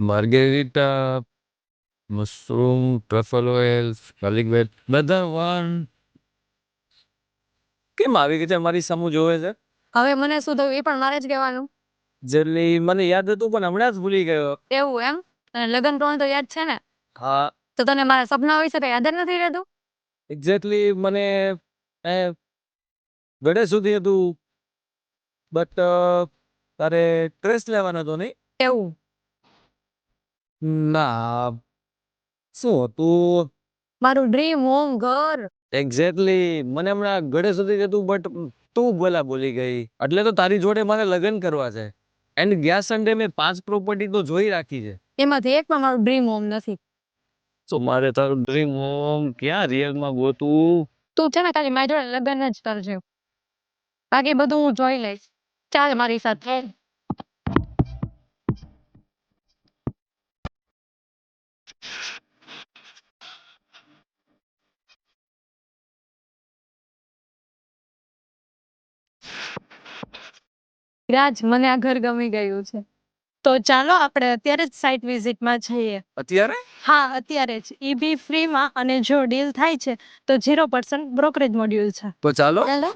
Margherita mushroom truffle oil garlic bread બધા વન કેમ આવી રીતે મારી સામું જોવે છે? હવે મને શું થયું? એ પણ મારે જ કહેવાનું. જેટલી મને યાદ હતું પણ હમણાં જ ભૂલી ગયો. એવું એમ? તને લગન પ્રમાણ તો યાદ છે ને? હા. તો તને મારા સપના વિશે કઈ યાદ જ નથી રહેતું? એક્ઝેક્ટલી મને એ ગળે સુધી હતું. બટ તારે ટ્રેસ લેવાનો હતો નહીં? એવું. ના શું હતું? મારું ડ્રીમ હોમ ઘર. એક્ઝેક્ટલી મને હમણાં ગળે સુધી જતું બટ તું બોલા બોલી ગઈ. એટલે તો તારી જોડે મારે લગ્ન કરવા છે. એન્ડ ગયા સન્ડે મેં પાંચ પ્રોપર્ટી તો જોઈ રાખી છે. એમાંથી એક પણ મારું ડ્રીમ હોમ નથી. તો મારે તારું ડ્રીમ હોમ ક્યાં રિયલમાં ગોતું? તું છે ને ખાલી મારી જોડે લગ્ન જ કરજે. બાકી બધું હું જોઈ લઈશ. ચાલ મારી સાથે. રાજ મને આ ઘર ગમી ગયું છે. તો ચાલો આપણે અત્યારે જ સાઇટ વિઝિટમાં જઈએ. અત્યારે? હા અત્યારે જ. ઈ બી ફ્રીમાં અને જો ડીલ થાય છે તો ઝીરો પર્સન્ટ બ્રોકરેજ મોડ્યુલ છે. તો ચાલો. ચાલો.